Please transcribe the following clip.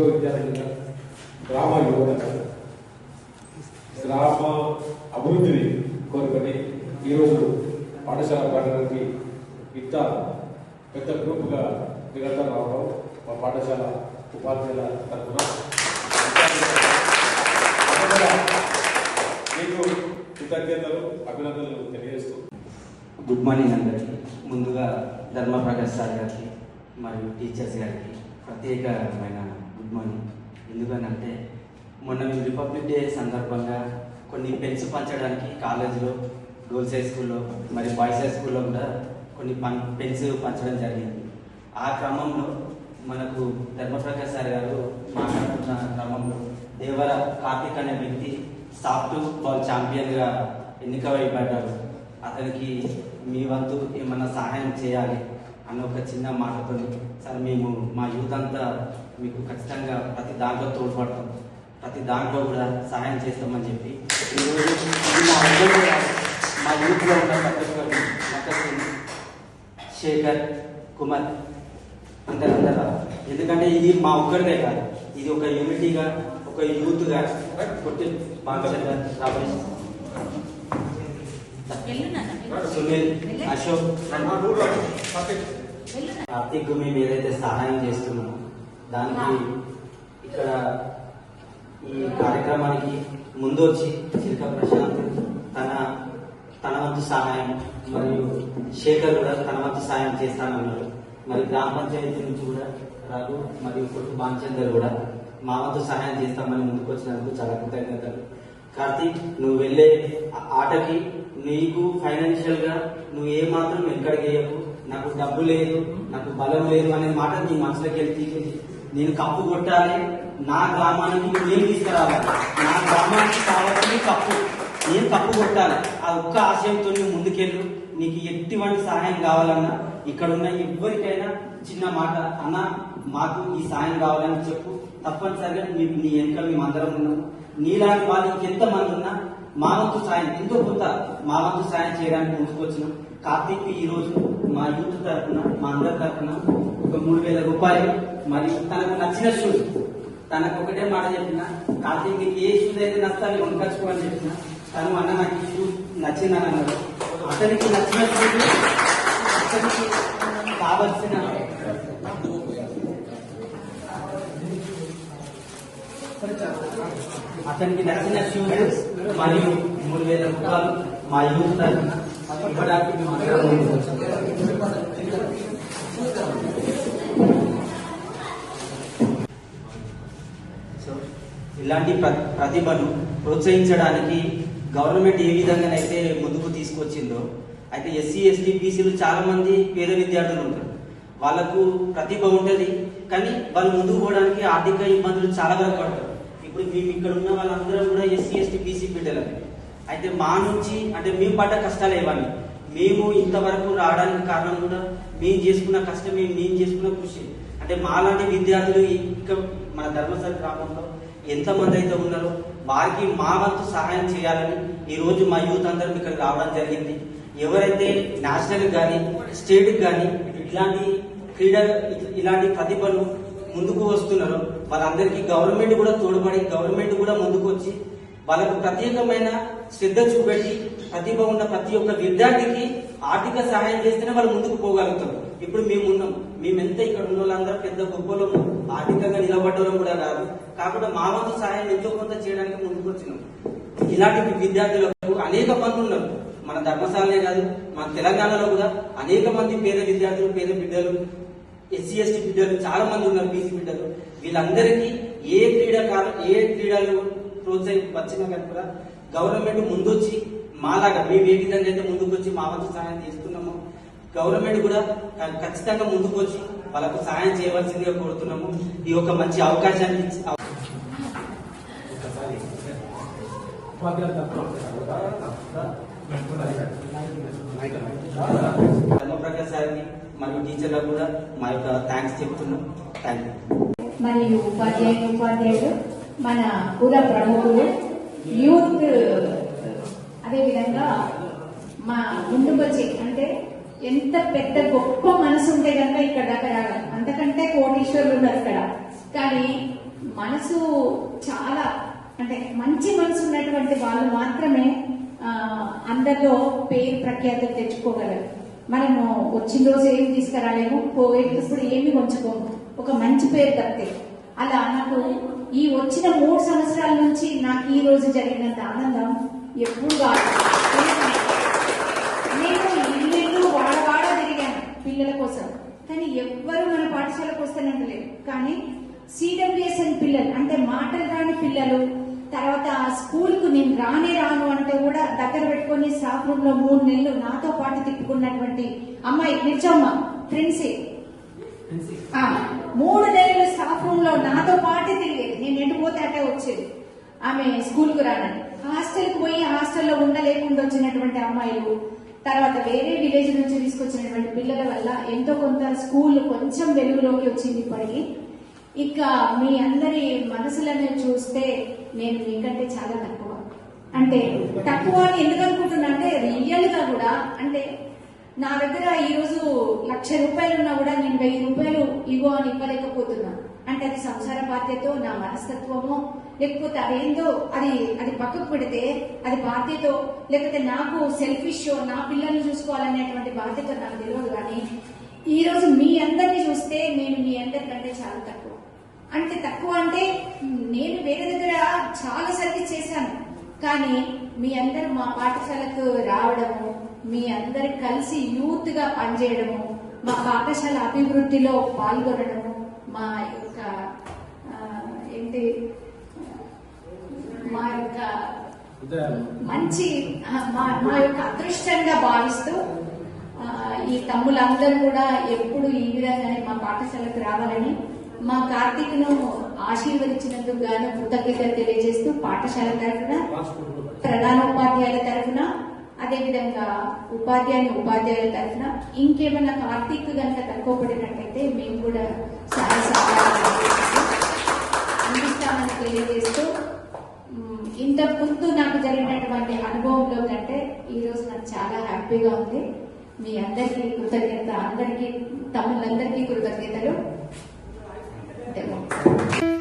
యువ విద్యార్థులుగా గ్రామ యువత గ్రామ అభివృద్ధిని కోరుకొని ఈరోజు పాఠశాల ప్రాంగణానికి ఇంత పెద్ద గ్రూప్గా నిరంతరం రావడం మా పాఠశాల ఉపాధ్యాయుల తరఫున. మీకు కృతజ్ఞతలు అభినందనలు తెలియజేస్తూ. గుడ్ మార్నింగ్ అందరికీ. ముందుగా ధర్మప్రకాష్ సార్ గారికి మరియు టీచర్స్ గారికి ప్రత్యేకమైన గుడ్ మార్నింగ్. ఎందుకనంటే మొన్న మేము రిపబ్లిక్ డే సందర్భంగా కొన్ని పెన్స్ పంచడానికి కాలేజీలో గర్ల్స్ హై స్కూల్లో మరి బాయ్స్ హై స్కూల్లో కూడా కొన్ని పన్ పెన్స్ పంచడం జరిగింది. ఆ క్రమంలో మనకు ధర్మప్రకాష్ సార్ గారు మాట్లాడుతున్న క్రమంలో దేవర కార్తిక్ అనే వ్యక్తి సాఫ్ట్ బాల్ ఛాంపియన్గా ఎన్నికవైపడ్డాడు. అతనికి మీ వంతు ఏమన్నా సహాయం చేయాలి? అన్న ఒక చిన్న మాటతో సార్ మేము మా యూత్ అంతా మీకు ఖచ్చితంగా ప్రతి దాంట్లో తోడ్పడతాం ప్రతి దాంట్లో కూడా సహాయం చేస్తామని చెప్పి మా యూత్లో ఉన్న ప్రతి మక్కసింగ్ శేఖర్ కుమార్ అందరూ అందరూ ఎందుకంటే ఇది మా ఒక్కరిదే కాదు ఇది ఒక యూనిటీగా ఒక యూత్గా కొట్టి బాగా రాబోయే సునీల్ అశోక్ కార్తీక్ మేము ఏదైతే సహాయం చేస్తున్నామో దానికి ఇక్కడ ఈ కార్యక్రమానికి ముందు వచ్చి చిలక ప్రశాంత్ తన తన వంతు సహాయం మరియు శేఖర్ కూడా తన వంతు సహాయం చేస్తానన్నారు మరి గ్రామ పంచాయతీ నుంచి కూడా రాఘు మరియు కొట్టు బాంచందర్ కూడా మా వంతు సహాయం చేస్తామని ముందుకు వచ్చినందుకు చాలా కృతజ్ఞతలు. కార్తీక్ నువ్వు వెళ్ళే ఆటకి నీకు ఫైనాన్షియల్గా నువ్వు ఏ మాత్రం ఎక్కడికి నాకు డబ్బు లేదు నాకు బలం లేదు అనే మాట నీ మనసులోకి వెళ్తే నేను కప్పు కొట్టాలి నా గ్రామానికి నేను తీసుకురావాలి. నా గ్రామానికి కావాల్సింది కప్పు. నేను కప్పు కొట్టాలి. ఆ ఒక్క ఆశయంతో నువ్వు ముందుకెళ్ళు. నీకు ఎటువంటి సహాయం కావాలన్నా ఇక్కడ ఉన్న ఎవరికైనా చిన్న మాట అన్న మాకు ఈ సాయం కావాలని చెప్పు. తప్పనిసరిగా మీకు నీ వెనుక మేము అందరం ఉన్నాము నీలాంటి వాళ్ళు ఇంకెంత ఉన్నా మా వంతు సాయం ఎంతో కొంత మా వంతు సాయం చేయడానికి ముందుకొచ్చినాం కార్తీక్ ఈ రోజు మా యూత్ తరఫున మా అందరి తరఫున ఒక మూడు వేల రూపాయలు. మరి తనకు నచ్చిన షూస్ తనకు ఒకటే మాట చెప్పిన కార్తీక్ నీకు ఏ షూస్ అయితే నచ్చాలి కొనుకొచ్చుకోవాలని చెప్పిన తను అన్న నాకు ఈ షూస్ నచ్చిందని అన్నాడు అతనికి నచ్చిన షూస్ అతనికి కావలసిన అతనికి నచ్చిన షూస్ మరియు మూడు వేల రూపాయలు మా యూత్ తరఫున ఇవ్వడానికి మేము అందరం సో ఇలాంటి ప్ర- ప్రతిభను ప్రోత్సహించడానికి గవర్నమెంట్ ఏ విధంగానైతే ముందుకు తీసుకొచ్చిందో అయితే ఎస్సీ ఎస్టీ బీసీలు చాలా మంది పేద విద్యార్థులు ఉంటారు. వాళ్ళకు ప్రతిభ ఉంటుంది కానీ వాళ్ళు ముందుకు పోవడానికి ఆర్థిక ఇబ్బందులు చాలా వరకు పడతారు. ఇప్పుడు మేము ఇక్కడ ఉన్న వాళ్ళందరూ కూడా ఎస్సీ ఎస్టీ బీసీ బిడ్డలని అయితే మా నుంచి అంటే మేము పడ్డ కష్టాలు ఇవన్నీ. మేము ఇంతవరకు రావడానికి కారణం కూడా మేము చేసుకున్న కష్టమే మేము చేసుకున్న కృషి. అంటే మాలాంటి విద్యార్థులు ఇంకా మన ధర్మస్థల గ్రామంలో ఎంతమంది అయితే ఉన్నారో వారికి మా వంతు సహాయం చేయాలని ఈ రోజు మా యూత్ అందరం ఇక్కడికి రావడం జరిగింది. ఎవరైతే నేషనల్ కానీ స్టేట్ కానీ ఇలాంటి క్రీడ ఇలాంటి ప్రతిభలు ముందుకు వస్తున్నారో వాళ్ళందరికీ గవర్నమెంట్ కూడా తోడ్పడి గవర్నమెంట్ కూడా ముందుకు వచ్చి వాళ్ళకు ప్రత్యేకమైన శ్రద్ధ చూపెట్టి ప్రతిభ ఉన్న ప్రతి ఒక్క విద్యార్థికి ఆర్థిక సహాయం చేస్తేనే వాళ్ళు ముందుకు పోగలుగుతారు. ఇప్పుడు మేము ఉన్నాం. మేము ఎంత ఇక్కడ ఉన్న వాళ్ళందరూ పెద్ద గొప్పలము ఆర్థికంగా నిలబడ్డడం కూడా రాదు కాకుండా మా వంతు సహాయం ఎంతో కొంత చేయడానికి ముందుకు వచ్చినాం ఇలాంటి విద్యార్థులకు అనేక మంది ఉన్నారు. మన ధర్మశాలనే కాదు మన తెలంగాణలో కూడా అనేక మంది పేద విద్యార్థులు పేద బిడ్డలు ఎస్సీ ఎస్టీ బిడ్డలు చాలా మంది ఉన్నారు బీసీ బిడ్డలు. వీళ్ళందరికీ ఏ క్రీడాకారు ఏ క్రీడలు ప్రోత్సహి వచ్చినా కానీ కూడా గవర్నమెంట్ ముందొచ్చి మాలాగా మేము ఏ విధంగా అయితే ముందుకు వచ్చి మా వంతు సహాయం చేస్తున్నామో గవర్నమెంట్ కూడా ఖచ్చితంగా ముందుకు వచ్చి వాళ్ళకు సహాయం చేయవలసిందిగా కోరుతున్నాము. ఈ ఒక మంచి అవకాశాన్ని ఇచ్చి ధర్మప్రకాశ్ సార్ని మరియు టీచర్లకు కూడా మా యొక్క థ్యాంక్స్ చెప్తున్నాం. థ్యాంక్ యూ మరియు ఉపాధ్యాయులు ఉపాధ్యాయులు మన కుల ప్రముఖులు యూత్ అదేవిధంగా మా ముందుకు అంటే ఎంత పెద్ద గొప్ప మనసు ఉంటే కనుక ఇక్కడ దాకా రాగలం. అంతకంటే కోటీశ్వరులు ఉన్నారు ఇక్కడ. కానీ మనసు చాలా అంటే మంచి మనసు ఉన్నటువంటి వాళ్ళు మాత్రమే అందరిలో పేరు ప్రఖ్యాతులు తెచ్చుకోగలరు. మనము వచ్చిన రోజు ఏం తీసుకురాలేము? పోయేటప్పుడు ఏమి ఉంచుకోము ఒక మంచి పేరు తప్పితే. అలా నాకు ఈ వచ్చిన మూడు సంవత్సరాల నుంచి నాకు ఈ రోజు జరిగినంత ఆనందం ఎప్పుడు కాదు. నేను ఇల్లు వాడవాడ తిరిగాను పిల్లల కోసం. కానీ ఎవ్వరు మన పాఠశాలకు వస్తానంటలేదు కానీ సిడబ్ల్యూఎస్ఎన్ పిల్లలు అంటే మాటలు రాని పిల్లలు తర్వాత స్కూల్కు నేను రానే రాను అంటే కూడా దగ్గర పెట్టుకొని స్టాఫ్ రూమ్లో మూడు నెలలు నాతో పాటు తిప్పుకున్నటువంటి అమ్మాయి నిజమ్మ ఫ్రెండ్సే. ఆ, మూడు నెలలు స్టాఫ్ రూమ్లో నాతో పాటే తిరిగేది. నేను ఎటు పోతే అటే వచ్చేది. ఆమె స్కూల్కు రానని హాస్టల్కు పోయి హాస్టల్లో ఉండలేకుండా వచ్చినటువంటి అమ్మాయిలు తర్వాత వేరే విలేజ్ నుంచి తీసుకొచ్చినటువంటి పిల్లల వల్ల ఎంతో కొంత స్కూల్ కొంచెం వెలుగులోకి వచ్చింది ఇప్పటికి. ఇక మీ అందరి మనసులను చూస్తే నేను మీకంటే చాలా తక్కువ. అంటే తక్కువ అని ఎందుకు అనుకుంటున్నా అంటే రియల్గా కూడా అంటే నా దగ్గర ఈరోజు లక్ష రూపాయలు ఉన్నా కూడా నేను వెయ్యి రూపాయలు ఇగో అని ఇవ్వలేకపోతున్నా. అంటే అది సంసార బాధ్యతో నా మనస్తత్వమో లేకపోతే అదేందో అది అది పక్కకు పెడితే అది బాధ్యతో లేకపోతే నాకు సెల్ఫిష్ నా పిల్లల్ని చూసుకోవాలనేటువంటి బాధ్యత నాకు తెలియదు కానీ ఈరోజు మీ అందరిని చూస్తే నేను మీ అందరికంటే చాలా తక్కువ. అంటే తక్కువ అంటే నేను వేరే దగ్గర చాలా సర్వీస్ చేశాను. కానీ మీ అందరు మా పాఠశాలకు రావడము మీ అందరు కలిసి యూత్గా పనిచేయడము మా పాఠశాల అభివృద్ధిలో పాల్గొనడము మా యొక్క ఏంటి మా యొక్క మంచి మా మా యొక్క అదృష్టంగా భావిస్తూ ఈ తమ్ములందరూ కూడా ఎప్పుడు ఈ విధంగానే మా పాఠశాలకు రావాలని మా కార్తీక్ను ఆశీర్వదించినందుకు గాను కృతజ్ఞతలు తెలియజేస్తూ పాఠశాల తరఫున ప్రధానోపాధ్యాయుల తరఫున అదేవిధంగా ఉపాధ్యాయుని ఉపాధ్యాయుల తరఫున ఇంకేమైనా కార్తీక్ కనుక తక్కువ పడినట్టయితే మేము కూడా చాలా అందిస్తామని తెలియజేస్తూ ఇంత ముందు నాకు జరిగినటువంటి అనుభవంలో కంటే ఈరోజు నాకు చాలా హ్యాపీగా ఉంది. మీ అందరికీ కృతజ్ఞత అందరికీ తమ్ముళ్ళందరికీ కృతజ్ఞతలు. って思って。